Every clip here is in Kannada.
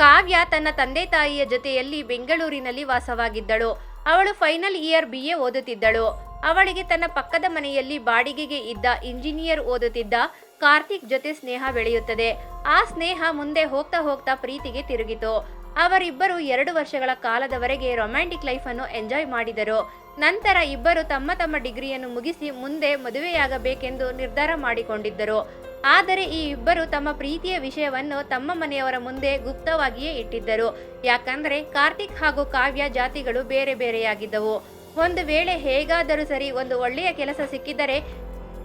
ಕಾವ್ಯ ತನ್ನ ತಂದೆ ತಾಯಿಯ ಜೊತೆಯಲ್ಲಿ ಬೆಂಗಳೂರಿನಲ್ಲಿ ವಾಸವಾಗಿದ್ದಳು. ಅವಳು ಫೈನಲ್ ಇಯರ್ ಬಿ ಎ ಓದುತ್ತಿದ್ದಳು. ಅವಳಿಗೆ ತನ್ನ ಪಕ್ಕದ ಮನೆಯಲ್ಲಿ ಬಾಡಿಗೆಗೆ ಇದ್ದ ಇಂಜಿನಿಯರ್ ಓದುತ್ತಿದ್ದ ಕಾರ್ತಿಕ್ ಜೊತೆ ಸ್ನೇಹ ಬೆಳೆಯುತ್ತದೆ. ಆ ಸ್ನೇಹ ಮುಂದೆ ಹೋಗ್ತಾ ಹೋಗ್ತಾ ಪ್ರೀತಿಗೆ ತಿರುಗಿತು. ಅವರಿಬ್ಬರು ಎರಡು ವರ್ಷಗಳ ಕಾಲದವರೆಗೆ ರೊಮ್ಯಾಂಟಿಕ್ ಲೈಫ್ ಅನ್ನು ಎಂಜಾಯ್ ಮಾಡಿದರು. ನಂತರ ಇಬ್ಬರು ತಮ್ಮ ತಮ್ಮ ಡಿಗ್ರಿಯನ್ನು ಮುಗಿಸಿ ಮುಂದೆ ಮದುವೆಯಾಗಬೇಕೆಂದು ನಿರ್ಧಾರ ಮಾಡಿಕೊಂಡಿದ್ದರು. ಆದರೆ ಈ ಇಬ್ಬರು ತಮ್ಮ ಪ್ರೀತಿಯ ವಿಷಯವನ್ನು ತಮ್ಮ ಮನೆಯವರ ಮುಂದೆ ಗುಪ್ತವಾಗಿಯೇ ಇಟ್ಟಿದ್ದರು. ಯಾಕಂದ್ರೆ ಕಾರ್ತಿಕ್ ಹಾಗೂ ಕಾವ್ಯ ಜಾತಿಗಳು ಬೇರೆ ಬೇರೆಯಾಗಿದ್ದವು. ಒಂದು ವೇಳೆ ಹೇಗಾದರೂ ಸರಿ ಒಂದು ಒಳ್ಳೆಯ ಕೆಲಸ ಸಿಕ್ಕಿದರೆ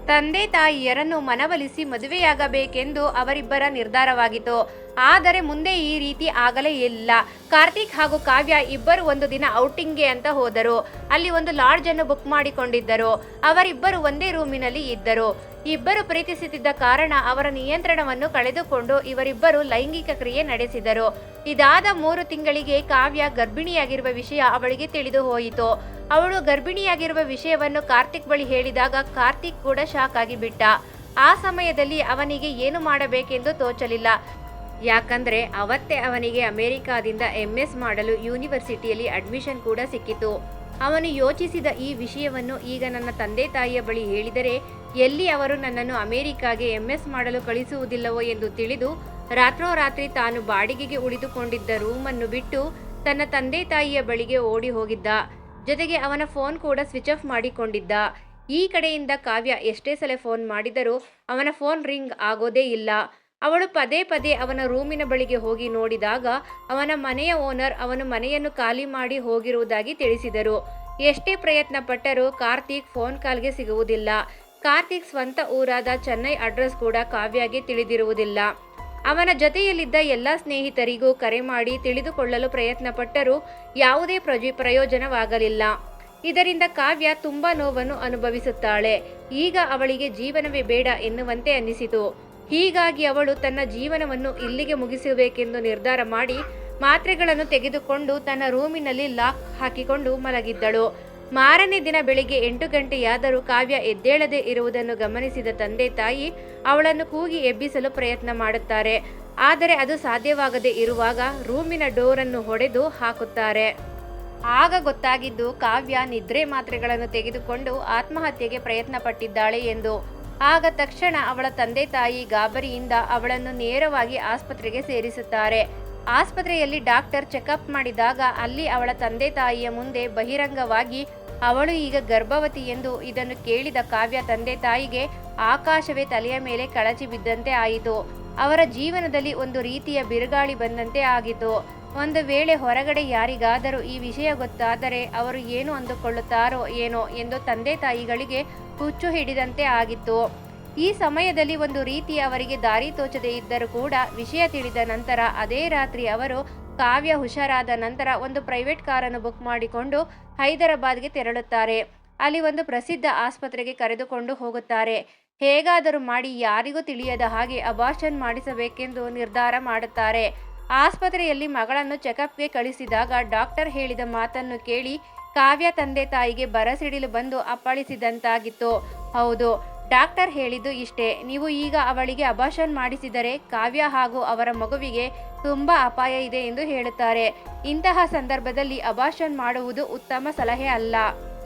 ತಂದೆ ತಾಯಿಯರನ್ನು ಮನವೊಲಿಸಿ ಮದುವೆಯಾಗಬೇಕೆಂದು ಅವರಿಬ್ಬರ ನಿರ್ಧಾರವಾಗಿತ್ತು. ಆದರೆ ಮುಂದೆ ಈ ರೀತಿ ಆಗಲೇ ಇಲ್ಲ. ಕಾರ್ತಿಕ್ ಹಾಗೂ ಕಾವ್ಯ ಇಬ್ಬರು ಒಂದು ದಿನ ಔಟಿಂಗ್ಗೆ ಅಂತ ಹೋದರು. ಅಲ್ಲಿ ಒಂದು ಲಾಡ್ಜ್ ಅನ್ನು ಬುಕ್ ಮಾಡಿಕೊಂಡಿದ್ದರು. ಅವರಿಬ್ಬರು ಒಂದೇ ರೂಮಿನಲ್ಲಿ ಇದ್ದರು. ಇಬ್ಬರು ಪ್ರೀತಿಸುತ್ತಿದ್ದ ಕಾರಣ ಅವರ ನಿಯಂತ್ರಣವನ್ನು ಕಳೆದುಕೊಂಡು ಇವರಿಬ್ಬರು ಲೈಂಗಿಕ ಕ್ರಿಯೆ ನಡೆಸಿದರು. ಇದಾದ ಮೂರು ತಿಂಗಳಿಗೆ ಕಾವ್ಯ ಗರ್ಭಿಣಿಯಾಗಿರುವ ವಿಷಯ ಅವಳಿಗೆ ತಿಳಿದು ಹೋಯಿತು. ಅವಳು ಗರ್ಭಿಣಿಯಾಗಿರುವ ವಿಷಯವನ್ನು ಕಾರ್ತಿಕ್ ಬಳಿ ಹೇಳಿದಾಗ ಕಾರ್ತಿಕ್ ಕೂಡ ಶಾಕ್ ಆಗಿಬಿಟ್ಟ. ಆ ಸಮಯದಲ್ಲಿ ಅವನಿಗೆ ಏನು ಮಾಡಬೇಕೆಂದು ತೋಚಲಿಲ್ಲ. ಯಾಕಂದ್ರೆ ಅವತ್ತೇ ಅವನಿಗೆ ಅಮೆರಿಕಾದಿಂದ ಎಂ ಎಸ್ ಮಾಡಲು ಯೂನಿವರ್ಸಿಟಿಯಲ್ಲಿ ಅಡ್ಮಿಷನ್ ಕೂಡ ಸಿಕ್ಕಿತು. ಅವನು ಯೋಚಿಸಿದ ಈ ವಿಷಯವನ್ನು ಈಗ ನನ್ನ ತಂದೆ ತಾಯಿಯ ಬಳಿ ಹೇಳಿದರೆ ಎಲ್ಲಿ ಅವರು ನನ್ನನ್ನು ಅಮೆರಿಕಾಗೆ ಎಂಎಸ್ ಮಾಡಲು ಕಳಿಸುವುದಿಲ್ಲವೋ ಎಂದು ತಿಳಿದು ರಾತ್ರೋರಾತ್ರಿ ತಾನು ಬಾಡಿಗೆಗೆ ಉಳಿದುಕೊಂಡಿದ್ದ ರೂಮನ್ನು ಬಿಟ್ಟು ತನ್ನ ತಂದೆ ತಾಯಿಯ ಬಳಿಗೆ ಓಡಿ ಹೋಗಿದ್ದ. ಜೊತೆಗೆ ಅವನ ಫೋನ್ ಕೂಡ ಸ್ವಿಚ್ ಆಫ್ ಮಾಡಿಕೊಂಡಿದ್ದ. ಈ ಕಡೆಯಿಂದ ಕಾವ್ಯ ಎಷ್ಟೇ ಸಲ ಫೋನ್ ಮಾಡಿದರೂ ಅವನ ಫೋನ್ ರಿಂಗ್ ಆಗೋದೇ ಇಲ್ಲ. ಅವಳು ಪದೇ ಪದೇ ಅವನ ರೂಮಿನ ಬಳಿಗೆ ಹೋಗಿ ನೋಡಿದಾಗ ಅವನ ಮನೆಯ ಓನರ್ ಅವನು ಮನೆಯನ್ನು ಖಾಲಿ ಮಾಡಿ ಹೋಗಿರುವುದಾಗಿ ತಿಳಿಸಿದರು. ಎಷ್ಟೇ ಪ್ರಯತ್ನ ಪಟ್ಟರೂ ಕಾರ್ತಿಕ್ ಫೋನ್ ಕಾಲ್ಗೆ ಸಿಗುವುದಿಲ್ಲ. ಕಾರ್ತಿಕ್ ಸ್ವಂತ ಊರಾದ ಚೆನ್ನೈ ಅಡ್ರೆಸ್ ಕೂಡ ಕಾವ್ಯಗೆ ತಿಳಿದಿರುವುದಿಲ್ಲ. ಅವನ ಜೊತೆಯಲ್ಲಿದ್ದ ಎಲ್ಲ ಸ್ನೇಹಿತರಿಗೂ ಕರೆ ಮಾಡಿ ತಿಳಿದುಕೊಳ್ಳಲು ಪ್ರಯತ್ನ ಪಟ್ಟರೂ ಯಾವುದೇ ಪ್ರಜಿ ಪ್ರಯೋಜನವಾಗಲಿಲ್ಲ. ಇದರಿಂದ ಕಾವ್ಯ ತುಂಬಾ ನೋವನ್ನು ಅನುಭವಿಸುತ್ತಾಳೆ. ಈಗ ಅವಳಿಗೆ ಜೀವನವೇ ಬೇಡ ಎನ್ನುವಂತೆ ಅನ್ನಿಸಿತು. ಹೀಗಾಗಿ ಅವಳು ತನ್ನ ಜೀವನವನ್ನು ಇಲ್ಲಿಗೆ ಮುಗಿಸಬೇಕೆಂದು ನಿರ್ಧಾರ ಮಾಡಿ ಮಾತ್ರೆಗಳನ್ನು ತೆಗೆದುಕೊಂಡು ತನ್ನ ರೂಮಿನಲ್ಲಿ ಲಾಕ್ ಹಾಕಿಕೊಂಡು ಮಲಗಿದ್ದಳು. ಮಾರನೇ ದಿನ ಬೆಳಿಗ್ಗೆ ಎಂಟು ಗಂಟೆಯಾದರೂ ಕಾವ್ಯ ಎದ್ದೇಳದೆ ಇರುವುದನ್ನು ಗಮನಿಸಿದ ತಂದೆ ತಾಯಿ ಅವಳನ್ನು ಕೂಗಿ ಎಬ್ಬಿಸಲು ಪ್ರಯತ್ನ ಮಾಡುತ್ತಾರೆ. ಆದರೆ ಅದು ಸಾಧ್ಯವಾಗದೇ ಇರುವಾಗ ರೂಮಿನ ಡೋರನ್ನು ಹೊಡೆದು ಹಾಕುತ್ತಾರೆ. ಆಗ ಗೊತ್ತಾಗಿದ್ದು ಕಾವ್ಯ ನಿದ್ರೆ ಮಾತ್ರೆಗಳನ್ನು ತೆಗೆದುಕೊಂಡು ಆತ್ಮಹತ್ಯೆಗೆ ಪ್ರಯತ್ನ ಪಟ್ಟಿದ್ದಾಳೆ ಎಂದು. ಆಗ ತಕ್ಷಣ ಅವಳ ತಂದೆ ತಾಯಿ ಗಾಬರಿಯಿಂದ ಅವಳನ್ನು ನೇರವಾಗಿ ಆಸ್ಪತ್ರೆಗೆ ಸೇರಿಸುತ್ತಾರೆ. ಆಸ್ಪತ್ರೆಯಲ್ಲಿ ಡಾಕ್ಟರ್ ಚೆಕಪ್ ಮಾಡಿದಾಗ ಅಲ್ಲಿ ಅವಳ ತಂದೆ ತಾಯಿಯ ಮುಂದೆ ಬಹಿರಂಗವಾಗಿ, ಅವಳು ಈಗ ಗರ್ಭವತಿ ಎಂದು ಇದನ್ನು ಕೇಳಿದ ಕಾವ್ಯ ತಂದೆ ತಾಯಿಗೆ ಆಕಾಶವೇ ತಲೆಯ ಮೇಲೆ ಕಳಚಿ ಬಿದ್ದಂತೆ ಆಯಿತು. ಅವರ ಜೀವನದಲ್ಲಿ ಒಂದು ರೀತಿಯ ಬಿರುಗಾಳಿ ಬಂದಂತೆ ಆಗಿತು ಒಂದು ವೇಳೆ ಹೊರಗಡೆ ಯಾರಿಗಾದರೂ ಈ ವಿಷಯ ಗೊತ್ತಾದರೆ ಅವರು ಏನು ಅಂದುಕೊಳ್ಳುತ್ತಾರೋ ಏನೋ ಎಂದು ತಂದೆ ತಾಯಿಗಳಿಗೆ ಹುಚ್ಚು ಹಿಡಿದಂತೆ ಆಗಿತ್ತು. ಈ ಸಮಯದಲ್ಲಿ ಒಂದು ರೀತಿ ಅವರಿಗೆ ದಾರಿ ತೋಚದೇ ಇದ್ದರೂ ಕೂಡ ವಿಷಯ ತಿಳಿದ ನಂತರ ಅದೇ ರಾತ್ರಿ ಅವರು ಕಾವ್ಯ ಹುಷಾರಾದ ನಂತರ ಒಂದು ಪ್ರೈವೇಟ್ ಕಾರನ್ನು ಬುಕ್ ಮಾಡಿಕೊಂಡು ಹೈದರಾಬಾದ್ಗೆ ತೆರಳುತ್ತಾರೆ. ಅಲ್ಲಿ ಒಂದು ಪ್ರಸಿದ್ಧ ಆಸ್ಪತ್ರೆಗೆ ಕರೆದುಕೊಂಡು ಹೋಗುತ್ತಾರೆ. ಹೇಗಾದರೂ ಮಾಡಿ ಯಾರಿಗೂ ತಿಳಿಯದ ಹಾಗೆ ಅಬಾರ್ಷನ್ ಮಾಡಿಸಬೇಕೆಂದು ನಿರ್ಧಾರ ಮಾಡುತ್ತಾರೆ. ಆಸ್ಪತ್ರೆಯಲ್ಲಿ ಮಗಳನ್ನು ಚೆಕಪ್ಗೆ ಕಳಿಸಿದಾಗ ಡಾಕ್ಟರ್ ಹೇಳಿದ ಮಾತನ್ನು ಕೇಳಿ ಕಾವ್ಯ ತಂದೆ ತಾಯಿಗೆ ಬರಸಿಡಿಲು ಬಂದು ಅಪ್ಪಳಿಸಿದಂತಾಗಿತ್ತು. ಹೌದು ಡಾಕ್ಟರ್ ಹೇಳಿದ್ದು ಇಷ್ಟೇ. ನೀವು ಈಗ ಅವಳಿಗೆ ಅಭಾಷನ್ ಮಾಡಿಸಿದರೆ ಕಾವ್ಯ ಹಾಗೂ ಅವರ ಮಗುವಿಗೆ ತುಂಬ ಅಪಾಯ ಇದೆ ಎಂದು ಹೇಳುತ್ತಾರೆ. ಇಂತಹ ಸಂದರ್ಭದಲ್ಲಿ ಅಭಾಷನ್ ಮಾಡುವುದು ಉತ್ತಮ ಸಲಹೆ ಅಲ್ಲ.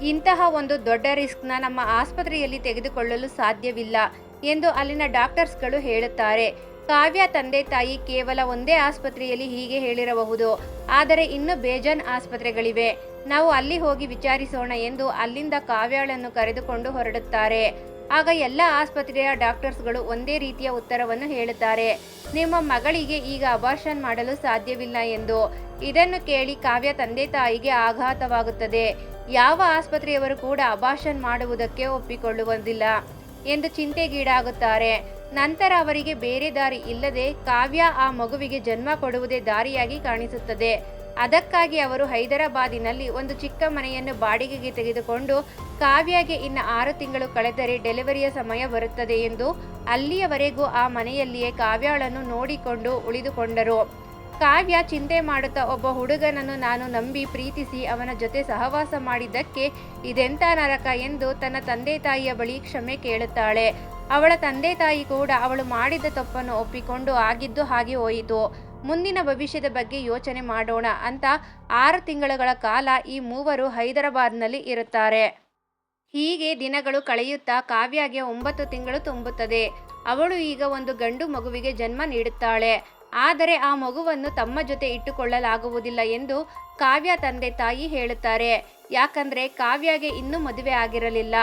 ಇಂತಹ ಒಂದು ದೊಡ್ಡ ರಿಸ್ಕ್ನ ನಮ್ಮ ಆಸ್ಪತ್ರೆಯಲ್ಲಿ ತೆಗೆದುಕೊಳ್ಳಲು ಸಾಧ್ಯವಿಲ್ಲ ಎಂದು ಅಲ್ಲಿನ ಡಾಕ್ಟರ್ಸ್ಗಳು ಹೇಳುತ್ತಾರೆ. ಕಾವ್ಯ ತಂದೆ ತಾಯಿ ಕೇವಲ ಒಂದೇ ಆಸ್ಪತ್ರೆಯಲ್ಲಿ ಹೀಗೆ ಹೇಳಿರಬಹುದು. ಆದರೆ ಇನ್ನು ಬೇಜಾನ್ ಆಸ್ಪತ್ರೆಗಳಿವೆ. ನಾವು ಅಲ್ಲಿ ಹೋಗಿ ವಿಚಾರಿಸೋಣ ಎಂದು ಅಲ್ಲಿಂದ ಕಾವ್ಯಾಳನ್ನು ಕರೆದುಕೊಂಡು ಹೊರಡುತ್ತಾರೆ. ಆಗ ಎಲ್ಲ ಆಸ್ಪತ್ರೆಯ ಡಾಕ್ಟರ್ಸ್ಗಳು ಒಂದೇ ರೀತಿಯ ಉತ್ತರವನ್ನು ಹೇಳುತ್ತಾರೆ ನಿಮ್ಮ ಮಗಳಿಗೆ ಈಗ ಅಬಾರ್ಷನ್ ಮಾಡಲು ಸಾಧ್ಯವಿಲ್ಲ ಎಂದು. ಇದನ್ನು ಕೇಳಿ ಕಾವ್ಯ ತಂದೆ ತಾಯಿಗೆ ಆಘಾತವಾಗುತ್ತದೆ. ಯಾವ ಆಸ್ಪತ್ರೆಯವರು ಕೂಡ ಅಬಾರ್ಷನ್ ಮಾಡುವುದಕ್ಕೆ ಒಪ್ಪಿಕೊಳ್ಳುವುದಿಲ್ಲ ಎಂದು ಚಿಂತೆಗೀಡಾಗುತ್ತಾರೆ. ನಂತರ ಅವರಿಗೆ ಬೇರೆ ದಾರಿ ಇಲ್ಲದೆ ಕಾವ್ಯ ಆ ಮಗುವಿಗೆ ಜನ್ಮ ಕೊಡುವುದೇ ದಾರಿಯಾಗಿ ಕಾಣಿಸುತ್ತದೆ. ಅದಕ್ಕಾಗಿ ಅವರು ಹೈದರಾಬಾದಿನಲ್ಲಿ ಒಂದು ಚಿಕ್ಕ ಮನೆಯನ್ನು ಬಾಡಿಗೆಗೆ ತೆಗೆದುಕೊಂಡು ಕಾವ್ಯಗೆ ಇನ್ನು ಆರು ತಿಂಗಳು ಕಳೆದರೆ ಡೆಲಿವರಿಯ ಸಮಯ ಬರುತ್ತದೆ ಎಂದು ಅಲ್ಲಿಯವರೆಗೂ ಆ ಮನೆಯಲ್ಲಿಯೇ ಕಾವ್ಯಾಳನ್ನು ನೋಡಿಕೊಂಡು ಉಳಿದುಕೊಂಡರು. ಕಾವ್ಯ ಚಿಂತೆ ಮಾಡುತ್ತಾ ಒಬ್ಬ ಹುಡುಗನನ್ನು ನಾನು ನಂಬಿ ಪ್ರೀತಿಸಿ ಅವನ ಜೊತೆ ಸಹವಾಸ ಮಾಡಿದ್ದಕ್ಕೆ ಇದೆಂಥ ನರಕ ಎಂದು ತನ್ನ ತಂದೆ ತಾಯಿಯ ಬಳಿ ಕ್ಷಮೆ ಕೇಳುತ್ತಾಳೆ. ಅವಳ ತಂದೆ ತಾಯಿ ಕೂಡ ಅವಳು ಮಾಡಿದ ತಪ್ಪನ್ನು ಒಪ್ಪಿಕೊಂಡು ಆಗಿದ್ದು ಹಾಗೆ ಹೋಯಿತು. ಮುಂದಿನ ಭವಿಷ್ಯದ ಬಗ್ಗೆ ಯೋಚನೆ ಮಾಡೋಣ ಅಂತ ಆರು ತಿಂಗಳುಗಳ ಕಾಲ ಈ ಮೂವರು ಹೈದರಾಬಾದ್ನಲ್ಲಿ ಇರುತ್ತಾರೆ. ಹೀಗೆ ದಿನಗಳು ಕಳೆಯುತ್ತಾ ಕಾವ್ಯಗೆ ಒಂಬತ್ತು ತಿಂಗಳು ತುಂಬುತ್ತದೆ. ಅವಳು ಈಗ ಒಂದು ಗಂಡು ಮಗುವಿಗೆ ಜನ್ಮ ನೀಡುತ್ತಾಳೆ. ಆದರೆ ಆ ಮಗುವನ್ನು ತಮ್ಮ ಜೊತೆ ಇಟ್ಟುಕೊಳ್ಳಲಾಗುವುದಿಲ್ಲ ಎಂದು ಕಾವ್ಯ ತಂದೆ ತಾಯಿ ಹೇಳುತ್ತಾರೆ. ಯಾಕಂದ್ರೆ ಕಾವ್ಯಗೆ ಇನ್ನೂ ಮದುವೆ ಆಗಿರಲಿಲ್ಲ.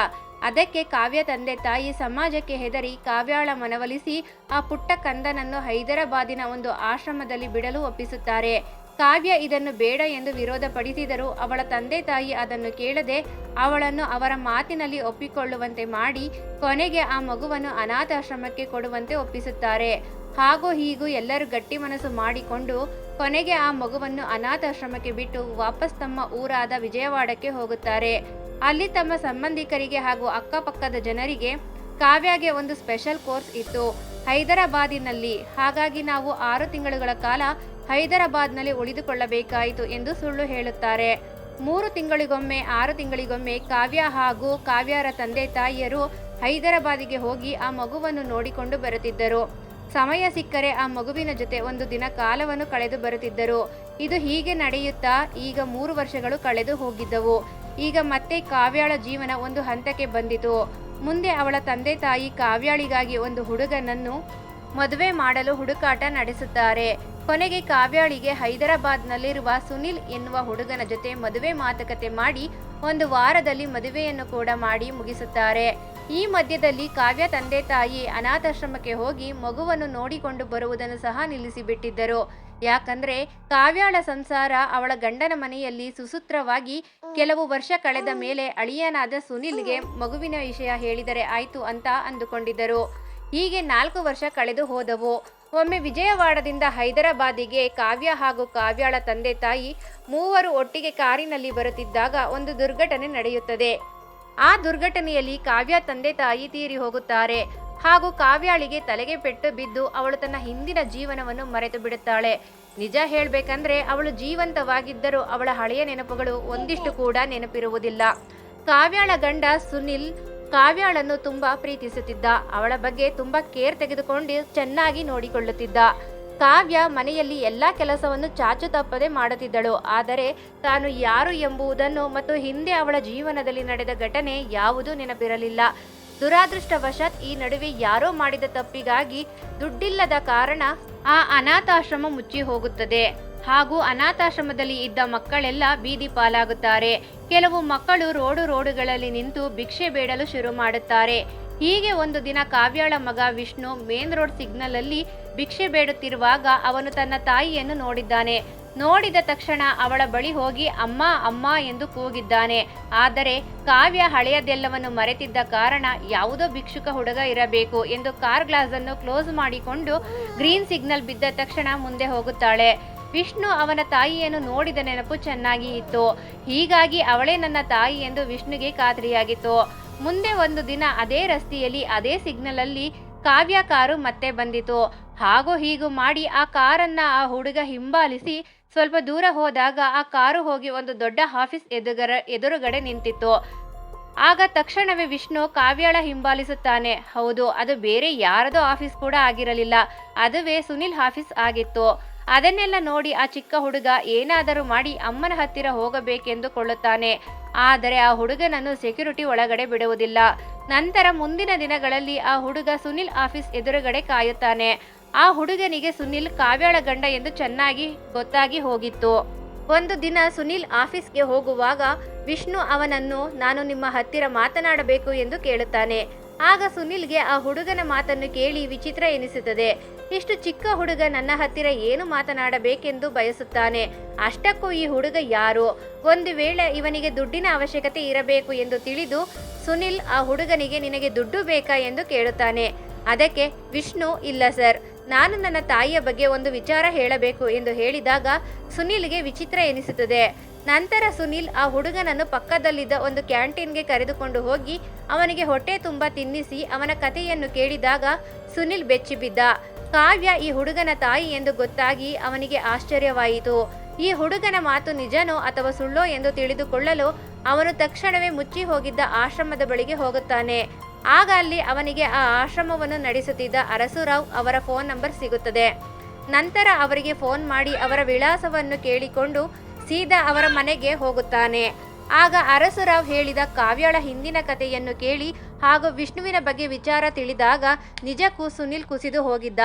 ಅದಕ್ಕೆ ಕಾವ್ಯ ತಂದೆ ತಾಯಿ ಸಮಾಜಕ್ಕೆ ಹೆದರಿ ಕಾವ್ಯಾಳ ಮನವೊಲಿಸಿ ಆ ಪುಟ್ಟ ಕಂದನನ್ನು ಹೈದರಾಬಾದಿನ ಒಂದು ಆಶ್ರಮದಲ್ಲಿ ಬಿಡಲು ಒಪ್ಪಿಸುತ್ತಾರೆ. ಕಾವ್ಯ ಇದನ್ನು ಬೇಡ ಎಂದು ವಿರೋಧ ಪಡಿಸಿದರೂ ಅವಳ ತಂದೆ ತಾಯಿ ಅದನ್ನು ಕೇಳದೆ ಅವಳನ್ನು ಅವರ ಮಾತಿನಲ್ಲಿ ಒಪ್ಪಿಕೊಳ್ಳುವಂತೆ ಮಾಡಿ ಕೊನೆಗೆ ಆ ಮಗುವನ್ನು ಅನಾಥಾಶ್ರಮಕ್ಕೆ ಕೊಡುವಂತೆ ಒಪ್ಪಿಸುತ್ತಾರೆ. ಹಾಗೂ ಹೀಗೂ ಎಲ್ಲರೂ ಗಟ್ಟಿ ಮನಸ್ಸು ಮಾಡಿಕೊಂಡು ಕೊನೆಗೆ ಆ ಮಗುವನ್ನು ಅನಾಥಾಶ್ರಮಕ್ಕೆ ಬಿಟ್ಟು ವಾಪಸ್ ತಮ್ಮ ಊರಾದ ವಿಜಯವಾಡಕ್ಕೆ ಹೋಗುತ್ತಾರೆ. ಅಲ್ಲಿ ತಮ್ಮ ಸಂಬಂಧಿಕರಿಗೆ ಹಾಗೂ ಅಕ್ಕಪಕ್ಕದ ಜನರಿಗೆ ಕಾವ್ಯಗೆ ಒಂದು ಸ್ಪೆಷಲ್ ಕೋರ್ಸ್ ಇತ್ತು. ಹೈದರಾಬಾದಿನಲ್ಲಿ. ಹಾಗಾಗಿ ನಾವು ಆರು ತಿಂಗಳುಗಳ ಕಾಲ ಹೈದರಾಬಾದ್ನಲ್ಲಿ ಉಳಿದುಕೊಳ್ಳಬೇಕಾಯಿತು ಎಂದು ಸುಳ್ಳು ಹೇಳುತ್ತಾರೆ. ಮೂರು ತಿಂಗಳಿಗೊಮ್ಮೆ, ಆರು ತಿಂಗಳಿಗೊಮ್ಮೆ ಕಾವ್ಯ ಹಾಗೂ ಕಾವ್ಯರ ತಂದೆ ತಾಯಿಯರು ಹೈದರಾಬಾದಿಗೆ ಹೋಗಿ ಆ ಮಗುವನ್ನು ನೋಡಿಕೊಂಡು ಬರುತ್ತಿದ್ದರು. ಸಮಯ ಸಿಕ್ಕರೆ ಆ ಮಗುವಿನ ಜೊತೆ ಒಂದು ದಿನ ಕಾಲವನ್ನು ಕಳೆದು ಬರುತ್ತಿದ್ದರು. ಇದು ಹೀಗೆ ನಡೆಯುತ್ತಾ ಈಗ ಮೂರು ವರ್ಷಗಳು ಕಳೆದು ಹೋಗಿದ್ದವು. ಈಗ ಮತ್ತೆ ಕಾವ್ಯಾಳ ಜೀವನ ಒಂದು ಹಂತಕ್ಕೆ ಬಂದಿತು. ಮುಂದೆ ಅವಳ ತಂದೆ ತಾಯಿ ಕಾವ್ಯಾಳಿಗಾಗಿ ಒಂದು ಹುಡುಗನನ್ನು ಮದುವೆ ಮಾಡಲು ಹುಡುಕಾಟ ನಡೆಸುತ್ತಾರೆ. ಕೊನೆಗೆ ಕಾವ್ಯಾಳಿಗೆ ಹೈದರಾಬಾದ್ನಲ್ಲಿರುವ ಸುನಿಲ್ ಎನ್ನುವ ಹುಡುಗನ ಜೊತೆ ಮದುವೆ ಮಾತುಕತೆ ಮಾಡಿ ಒಂದು ವಾರದಲ್ಲಿ ಮದುವೆಯನ್ನು ಕೂಡ ಮಾಡಿ ಮುಗಿಸುತ್ತಾರೆ. ಈ ಮಧ್ಯದಲ್ಲಿ ಕಾವ್ಯ ತಂದೆ ತಾಯಿ ಅನಾಥಾಶ್ರಮಕ್ಕೆ ಹೋಗಿ ಮಗುವನ್ನು ನೋಡಿಕೊಂಡು ಬರುವುದನ್ನು ಸಹ ನಿಲ್ಲಿಸಿಬಿಟ್ಟಿದ್ದರು. ಯಾಕಂದ್ರೆ ಕಾವ್ಯಾಳ ಸಂಸಾರ ಅವಳ ಗಂಡನ ಮನೆಯಲ್ಲಿ ಸುಸೂತ್ರವಾಗಿ ಕೆಲವು ವರ್ಷ ಕಳೆದ ಮೇಲೆ ಅಳಿಯನಾದ ಸುನಿಲ್ಗೆ ಮಗುವಿನ ವಿಷಯ ಹೇಳಿದರೆ ಆಯ್ತು ಅಂತ ಅಂದುಕೊಂಡಿದ್ದರು. ಹೀಗೆ ನಾಲ್ಕು ವರ್ಷ ಕಳೆದು ಹೋದವು. ಒಮ್ಮೆ ವಿಜಯವಾಡದಿಂದ ಹೈದರಾಬಾದಿಗೆ ಕಾವ್ಯ ಹಾಗೂ ಕಾವ್ಯಾಳ ತಂದೆ ತಾಯಿ ಮೂವರು ಒಟ್ಟಿಗೆ ಕಾರಿನಲ್ಲಿ ಬರುತ್ತಿದ್ದಾಗ ಒಂದು ದುರ್ಘಟನೆ ನಡೆಯುತ್ತದೆ. ಆ ದುರ್ಘಟನೆಯಲ್ಲಿ ಕಾವ್ಯ ತಂದೆ ತಾಯಿ ತೀರಿ ಹೋಗುತ್ತಾರೆ. ಹಾಗೂ ಕಾವ್ಯಾಳಿಗೆ ತಲೆಗೆ ಪೆಟ್ಟು ಬಿದ್ದು ಅವಳು ತನ್ನ ಹಿಂದಿನ ಜೀವನವನ್ನು ಮರೆತು ಬಿಡುತ್ತಾಳೆ. ನಿಜ ಹೇಳಬೇಕಂದ್ರೆ ಅವಳು ಜೀವಂತವಾಗಿದ್ದರೂ ಅವಳ ಹಳೆಯ ನೆನಪುಗಳು ಒಂದಿಷ್ಟು ಕೂಡ ನೆನಪಿರುವುದಿಲ್ಲ. ಕಾವ್ಯಾಳ ಗಂಡ ಸುನಿಲ್ ಕಾವ್ಯಾಳನ್ನು ತುಂಬಾ ಪ್ರೀತಿಸುತ್ತಿದ್ದ. ಅವಳ ಬಗ್ಗೆ ತುಂಬಾ ಕೇರ್ ತೆಗೆದುಕೊಂಡು ಚೆನ್ನಾಗಿ ನೋಡಿಕೊಳ್ಳುತ್ತಿದ್ದ. ಕಾವ್ಯ ಮನೆಯಲ್ಲಿ ಎಲ್ಲಾ ಕೆಲಸವನ್ನು ಚಾಚು ತಪ್ಪದೆ ಮಾಡುತ್ತಿದ್ದಳು. ಆದರೆ ತಾನು ಯಾರು ಎಂಬುದನ್ನು ಮತ್ತು ಹಿಂದೆ ಅವಳ ಜೀವನದಲ್ಲಿ ನಡೆದ ಘಟನೆ ಯಾವುದೂ ನೆನಪಿರಲಿಲ್ಲ. ದುರಾದೃಷ್ಟವಶಾತ್ ಈ ನಡುವೆ ಯಾರೋ ಮಾಡಿದ ತಪ್ಪಿಗಾಗಿ ದುಡ್ಡಿಲ್ಲದ ಕಾರಣ ಆ ಅನಾಥಾಶ್ರಮ ಮುಚ್ಚಿ ಹೋಗುತ್ತದೆ. ಹಾಗೂ ಅನಾಥಾಶ್ರಮದಲ್ಲಿ ಇದ್ದ ಮಕ್ಕಳೆಲ್ಲ ಬೀದಿ ಪಾಲಾಗುತ್ತಾರೆ. ಕೆಲವು ಮಕ್ಕಳು ರೋಡು ರೋಡುಗಳಲ್ಲಿ ನಿಂತು ಭಿಕ್ಷೆ ಬೇಡಲು ಶುರು ಮಾಡುತ್ತಾರೆ. ಹೀಗೆ ಒಂದು ದಿನ ಕಾವ್ಯಾಳ ಮಗ ವಿಷ್ಣು ಮೇನ್ ರೋಡ್ ಸಿಗ್ನಲ್ ಅಲ್ಲಿ ಭಿಕ್ಷೆ ಬೇಡುತ್ತಿರುವಾಗ ಅವನು ತನ್ನ ತಾಯಿಯನ್ನು ನೋಡಿದ್ದಾನೆ. ನೋಡಿದ ತಕ್ಷಣ ಅವಳ ಬಳಿ ಹೋಗಿ, ಅಮ್ಮ ಅಮ್ಮ ಎಂದು ಕೂಗಿದ್ದಾನೆ. ಆದರೆ ಕಾವ್ಯ ಹಳೆಯದೆಲ್ಲವನ್ನು ಮರೆತಿದ್ದ ಕಾರಣ ಯಾವುದೋ ಭಿಕ್ಷುಕ ಹುಡುಗ ಇರಬೇಕು ಎಂದು ಕಾರ್ ಗ್ಲಾಸ್ ಅನ್ನು ಕ್ಲೋಸ್ ಮಾಡಿಕೊಂಡು ಗ್ರೀನ್ ಸಿಗ್ನಲ್ ಬಿದ್ದ ತಕ್ಷಣ ಮುಂದೆ ಹೋಗುತ್ತಾಳೆ. ವಿಷ್ಣು ಅವನ ತಾಯಿಯನ್ನು ನೋಡಿದ ನೆನಪು ಚೆನ್ನಾಗಿ ಇತ್ತು. ಹೀಗಾಗಿ ಅವಳೇ ನನ್ನ ತಾಯಿ ಎಂದು ವಿಷ್ಣುಗೆ ಖಾತ್ರಿಯಾಗಿತ್ತು. ಮುಂದೆ ಒಂದು ದಿನ ಅದೇ ರಸ್ತೆಯಲ್ಲಿ, ಅದೇ ಸಿಗ್ನಲ್ ಅಲ್ಲಿ ಕಾವ್ಯ ಕಾರು ಮತ್ತೆ ಬಂದಿತು. ಹಾಗೂ ಹೀಗೂ ಮಾಡಿ ಆ ಕಾರನ್ನ ಆ ಹುಡುಗ ಹಿಂಬಾಲಿಸಿ ಸ್ವಲ್ಪ ದೂರ ಹೋದಾಗ ಆ ಕಾರು ಹೋಗಿ ಒಂದು ದೊಡ್ಡ ಆಫೀಸ್ ಎದುಗರ, ಎದುರುಗಡೆ ನಿಂತಿತ್ತು. ಆಗ ತಕ್ಷಣವೇ ವಿಷ್ಣು ಕಾವ್ಯಾಳ ಹಿಂಬಾಲಿಸುತ್ತಾನೆ. ಹೌದು, ಅದು ಬೇರೆ ಯಾರದೋ ಆಫೀಸ್ ಕೂಡ ಆಗಿರಲಿಲ್ಲ. ಅದುವೇ ಸುನಿಲ್ ಆಫೀಸ್ ಆಗಿತ್ತು. ಅದನ್ನೆಲ್ಲ ನೋಡಿ ಆ ಚಿಕ್ಕ ಹುಡುಗ ಏನಾದರೂ ಮಾಡಿ ಅಮ್ಮನ ಹತ್ತಿರ ಹೋಗಬೇಕೆಂದುಕೊಳ್ಳುತ್ತಾನೆ. ಆದರೆ ಆ ಹುಡುಗನನ್ನು ಸೆಕ್ಯೂರಿಟಿ ಒಳಗಡೆ ಬಿಡುವುದಿಲ್ಲ. ನಂತರ ಮುಂದಿನ ದಿನಗಳಲ್ಲಿ ಆ ಹುಡುಗ ಸುನಿಲ್ ಆಫೀಸ್ ಎದುರುಗಡೆ ಕಾಯುತ್ತಾನೆ. ಆ ಹುಡುಗನಿಗೆ ಸುನಿಲ್ ಕಾವ್ಯಾಳ ಗಂಡ ಎಂದು ಚೆನ್ನಾಗಿ ಗೊತ್ತಾಗಿ ಹೋಗಿತ್ತು. ಒಂದು ದಿನ ಸುನಿಲ್ ಆಫೀಸ್ಗೆ ಹೋಗುವಾಗ, ವಿಷ್ಣು ಅವನನ್ನು ನಾನು ನಿಮ್ಮ ಹತ್ತಿರ ಮಾತನಾಡಬೇಕು ಎಂದು ಕೇಳುತ್ತಾನೆ. ಆಗ ಸುನಿಲ್ಗೆ ಆ ಹುಡುಗನ ಮಾತನ್ನು ಕೇಳಿ ವಿಚಿತ್ರ ಎನಿಸುತ್ತದೆ. ಇಷ್ಟು ಚಿಕ್ಕ ಹುಡುಗ ನನ್ನ ಹತ್ತಿರ ಏನು ಮಾತನಾಡಬೇಕೆಂದು ಬಯಸುತ್ತಾನೆ. ಅಷ್ಟಕ್ಕೂ ಈ ಹುಡುಗ ಯಾರು? ಒಂದು ವೇಳೆ ಇವನಿಗೆ ದುಡ್ಡಿನ ಅವಶ್ಯಕತೆ ಇರಬೇಕು ಎಂದು ತಿಳಿದು ಸುನಿಲ್ ಆ ಹುಡುಗನಿಗೆ ನಿನಗೆ ದುಡ್ಡು ಬೇಕಾ ಎಂದು ಕೇಳುತ್ತಾನೆ. ಅದಕ್ಕೆ, ವಿಷ್ಣು, ಇಲ್ಲ ಸರ್. ನಾನು ನನ್ನ ತಾಯಿಯ ಬಗ್ಗೆ ಒಂದು ವಿಚಾರ ಹೇಳಬೇಕು ಎಂದು ಹೇಳಿದಾಗ ಸುನಿಲ್ಗೆ ವಿಚಿತ್ರ ಎನಿಸುತ್ತದೆ. ನಂತರ ಸುನಿಲ್ ಆ ಹುಡುಗನನ್ನು ಪಕ್ಕದಲ್ಲಿದ್ದ ಒಂದು ಕ್ಯಾಂಟೀನ್ಗೆ ಕರೆದುಕೊಂಡು ಹೋಗಿ ಅವನಿಗೆ ಹೊಟ್ಟೆ ತುಂಬ ತಿನ್ನಿಸಿ ಅವನ ಕಥೆಯನ್ನು ಕೇಳಿದಾಗ ಸುನಿಲ್ ಬೆಚ್ಚಿಬಿದ್ದ. ಕಾವ್ಯ ಈ ಹುಡುಗನ ತಾಯಿ ಎಂದು ಗೊತ್ತಾಗಿ ಅವನಿಗೆ ಆಶ್ಚರ್ಯವಾಯಿತು. ಈ ಹುಡುಗನ ಮಾತು ನಿಜನೋ ಅಥವಾ ಸುಳ್ಳೋ ಎಂದು ತಿಳಿದುಕೊಳ್ಳಲು ಅವನು ತಕ್ಷಣವೇ ಮುಚ್ಚಿ ಹೋಗಿದ್ದ ಆಶ್ರಮದ ಬಳಿಗೆ ಹೋಗುತ್ತಾನೆ. ಆಗ ಅಲ್ಲಿ ಅವನಿಗೆ ಆ ಆಶ್ರಮವನ್ನು ನಡೆಸುತ್ತಿದ್ದ ಅರಸುರಾವ್ ಅವರ ಫೋನ್ ನಂಬರ್ ಸಿಗುತ್ತದೆ. ನಂತರ ಅವರಿಗೆ ಫೋನ್ ಮಾಡಿ ಅವರ ವಿಳಾಸವನ್ನು ಕೇಳಿಕೊಂಡು ಸೀದಾ ಅವರ ಮನೆಗೆ ಹೋಗುತ್ತಾನೆ. ಆಗ ಅರಸುರಾವ್ ಹೇಳಿದ ಕಾವ್ಯಾಳ ಹಿಂದಿನ ಕಥೆಯನ್ನು ಕೇಳಿ ಹಾಗೂ ವಿಷ್ಣುವಿನ ಬಗ್ಗೆ ವಿಚಾರ ತಿಳಿದಾಗ ನಿಜಕ್ಕೂ ಸುನಿಲ್ ಕುಸಿದು ಹೋಗಿದ್ದ.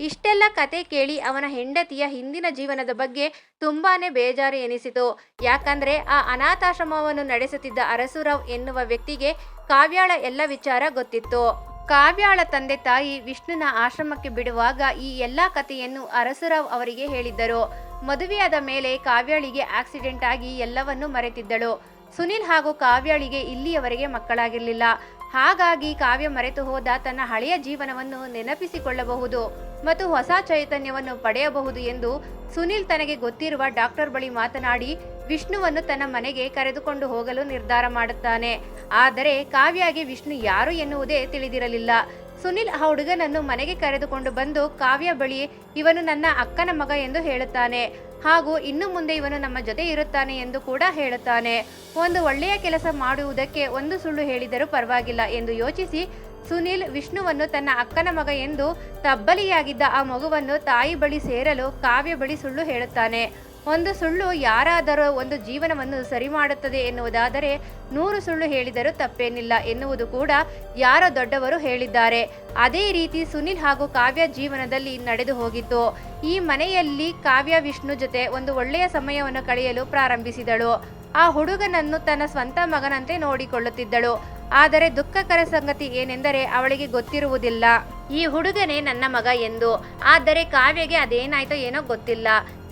ಇಷ್ಟೆಲ್ಲ ಕತೆ ಕೇಳಿ ಅವನ ಹೆಂಡತಿಯ ಹಿಂದಿನ ಜೀವನದ ಬಗ್ಗೆ ತುಂಬಾನೇ ಬೇಜಾರು ಎನಿಸಿತು. ಯಾಕಂದ್ರೆ ಆ ಅನಾಥಾಶ್ರಮವನ್ನು ನಡೆಸುತ್ತಿದ್ದ ಅರಸುರಾವ್ ಎನ್ನುವ ವ್ಯಕ್ತಿಗೆ ಕಾವ್ಯಾಳ ಎಲ್ಲ ವಿಚಾರ ಗೊತ್ತಿತ್ತು. ಕಾವ್ಯಾಳ ತಂದೆ ತಾಯಿ ವಿಷ್ಣುನ ಆಶ್ರಮಕ್ಕೆ ಬಿಡುವಾಗ ಈ ಎಲ್ಲ ಕಥೆಯನ್ನು ಅರಸುರಾವ್ ಅವರಿಗೆ ಹೇಳಿದ್ದರು. ಮದುವೆಯಾದ ಮೇಲೆ ಕಾವ್ಯಾಳಿಗೆ ಆಕ್ಸಿಡೆಂಟ್ ಆಗಿ ಎಲ್ಲವನ್ನೂ ಮರೆತಿದ್ದಳು. ಸುನಿಲ್ ಹಾಗೂ ಕಾವ್ಯಾಳಿಗೆ ಇಲ್ಲಿಯವರೆಗೆ ಮಕ್ಕಳಾಗಿರಲಿಲ್ಲ. ಹಾಗಾಗಿ ಕಾವ್ಯ ಮರೆತು ಹೋದ ತನ್ನ ಹಳೆಯ ಜೀವನವನ್ನು ನೆನಪಿಸಿಕೊಳ್ಳಬಹುದು ಮತ್ತು ಹೊಸ ಚೈತನ್ಯವನ್ನು ಪಡೆಯಬಹುದು ಎಂದು ಸುನಿಲ್ ತನಗೆ ಗೊತ್ತಿರುವ ಡಾಕ್ಟರ್ ಬಳಿ ಮಾತನಾಡಿ ವಿಷ್ಣುವನ್ನು ತನ್ನ ಮನೆಗೆ ಕರೆದುಕೊಂಡು ಹೋಗಲು ನಿರ್ಧಾರ ಮಾಡುತ್ತಾನೆ. ಆದರೆ ಕಾವ್ಯಾಗೆ ವಿಷ್ಣು ಯಾರು ಎನ್ನುವುದೇ ತಿಳಿದಿರಲಿಲ್ಲ. ಸುನಿಲ್, ಆ ಹುಡುಗನನ್ನು ಮನೆಗೆ ಕರೆದುಕೊಂಡು ಬಂದು ಕಾವ್ಯ ಬಳಿ ಇವನು ನನ್ನ ಅಕ್ಕನ ಮಗ ಎಂದು ಹೇಳುತ್ತಾನೆ. ಹಾಗೂ ಇನ್ನು ಮುಂದೆ ಇವನು ನಮ್ಮ ಜೊತೆ ಇರುತ್ತಾನೆ ಎಂದು ಕೂಡ ಹೇಳುತ್ತಾನೆ. ಒಂದು ಒಳ್ಳೆಯ ಕೆಲಸ ಮಾಡುವುದಕ್ಕೆ ಒಂದು ಸುಳ್ಳು ಹೇಳಿದರೂ ಪರವಾಗಿಲ್ಲ ಎಂದು ಯೋಚಿಸಿ ಸುನಿಲ್ ವಿಷ್ಣುವನ್ನು ತನ್ನ ಅಕ್ಕನ ಮಗ ಎಂದು ತಬ್ಬಲಿಯಾಗಿದ್ದ ಆ ಮಗುವನ್ನು ತಾಯಿ ಬಳಿ ಸೇರಲು ಕಾವ್ಯ ಬಳಿ ಸುಳ್ಳು ಹೇಳುತ್ತಾನೆ. ಒಂದು ಸುಳ್ಳು ಯಾರಾದರೂ ಒಂದು ಜೀವನವನ್ನು ಸರಿ ಮಾಡುತ್ತದೆ ಎನ್ನುವುದಾದರೆ ನೂರು ಸುಳ್ಳು ಹೇಳಿದರೂ ತಪ್ಪೇನಿಲ್ಲ ಎನ್ನುವುದು ಕೂಡ ಯಾರೋ ದೊಡ್ಡವರು ಹೇಳಿದ್ದಾರೆ. ಅದೇ ರೀತಿ ಸುನಿಲ್ ಹಾಗೂ ಕಾವ್ಯ ಜೀವನದಲ್ಲಿ ನಡೆದು ಹೋಗಿತ್ತು. ಈ ಮನೆಯಲ್ಲಿ ಕಾವ್ಯ ವಿಷ್ಣು ಜೊತೆ ಒಂದು ಒಳ್ಳೆಯ ಸಮಯವನ್ನು ಕಳೆಯಲು ಪ್ರಾರಂಭಿಸಿದಳು. ಆ ಹುಡುಗನನ್ನು ತನ್ನ ಸ್ವಂತ ಮಗನಂತೆ ನೋಡಿಕೊಳ್ಳುತ್ತಿದ್ದಳು. ಆದರೆ ದುಃಖಕರ ಸಂಗತಿ ಏನೆಂದರೆ ಅವಳಿಗೆ ಗೊತ್ತಿರುವುದಿಲ್ಲ. ಈ ಹುಡುಗನೇ ನನ್ನ ಮಗ ಎಂದು. ಆದರೆ ಕಾವ್ಯಗೆ ಅದೇನಾಯ್ತೋ ಏನೋ ಗೊತ್ತಿಲ್ಲ.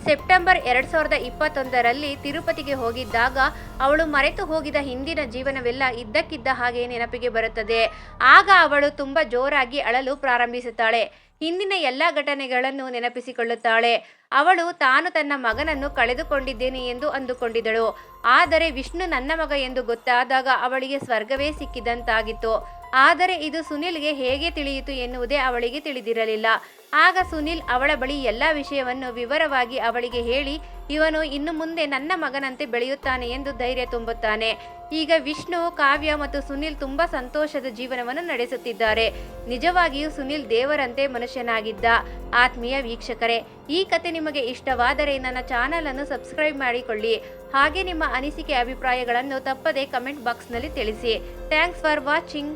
ಸೆಪ್ಟೆಂಬರ್ ಎರಡ್ ಸಾವಿರದ ಇಪ್ಪತ್ತೊಂದರಲ್ಲಿ ತಿರುಪತಿಗೆ ಹೋಗಿದ್ದಾಗ ಅವಳು ಮರೆತು ಹೋಗಿದ ಹಿಂದಿನ ಜೀವನವೆಲ್ಲ ಇದ್ದಕ್ಕಿದ್ದ ಹಾಗೆ ನೆನಪಿಗೆ ಬರುತ್ತದೆ. ಆಗ ಅವಳು ತುಂಬಾ ಜೋರಾಗಿ ಅಳಲು ಪ್ರಾರಂಭಿಸುತ್ತಾಳೆ. ಹಿಂದಿನ ಎಲ್ಲ ಘಟನೆಗಳನ್ನು ನೆನಪಿಸಿಕೊಳ್ಳುತ್ತಾಳೆ. ಅವಳು ತಾನು ತನ್ನ ಮಗನನ್ನು ಕಳೆದುಕೊಂಡಿದ್ದೇನೆ ಎಂದು ಅಂದುಕೊಂಡಿದ್ದಳು. ಆದರೆ ವಿಷ್ಣು ನನ್ನ ಮಗ ಎಂದು ಗೊತ್ತಾದಾಗ ಅವಳಿಗೆ ಸ್ವರ್ಗವೇ ಸಿಕ್ಕಿದಂತಾಗಿತ್ತು. ಆದರೆ ಇದು ಸುನಿಲ್ಗೆ ಹೇಗೆ ತಿಳಿಯಿತು ಎನ್ನುವುದೇ ಅವಳಿಗೆ ತಿಳಿದಿರಲಿಲ್ಲ. ಆಗ ಸುನಿಲ್ ಅವಳ ಬಳಿ ಎಲ್ಲ ವಿಷಯವನ್ನು ವಿವರವಾಗಿ ಅವಳಿಗೆ ಹೇಳಿ, ಇವನು ಇನ್ನು ಮುಂದೆ ನನ್ನ ಮಗನಂತೆ ಬೆಳೆಯುತ್ತಾನೆ ಎಂದು ಧೈರ್ಯ ತುಂಬುತ್ತಾನೆ. ಈಗ ವಿಷ್ಣು, ಕಾವ್ಯ ಮತ್ತು ಸುನಿಲ್ ತುಂಬಾ ಸಂತೋಷದ ಜೀವನವನ್ನು ನಡೆಸುತ್ತಿದ್ದಾರೆ. ನಿಜವಾಗಿಯೂ ಸುನಿಲ್ ದೇವರಂತೆ ಮನುಷ್ಯನಾಗಿದ್ದ ಆತ್ಮೀಯ ವೀಕ್ಷಕರೇ, ಈ ಕತೆ ನಿಮಗೆ ಇಷ್ಟವಾದರೆ ನನ್ನ ಚಾನಲ್ ಅನ್ನು ಸಬ್ಸ್ಕ್ರೈಬ್ ಮಾಡಿಕೊಳ್ಳಿ. ಹಾಗೆ ನಿಮ್ಮ ಅನಿಸಿಕೆ, ಅಭಿಪ್ರಾಯಗಳನ್ನು ತಪ್ಪದೇ ಕಮೆಂಟ್ ಬಾಕ್ಸ್ನಲ್ಲಿ ತಿಳಿಸಿ. Thanks for watching.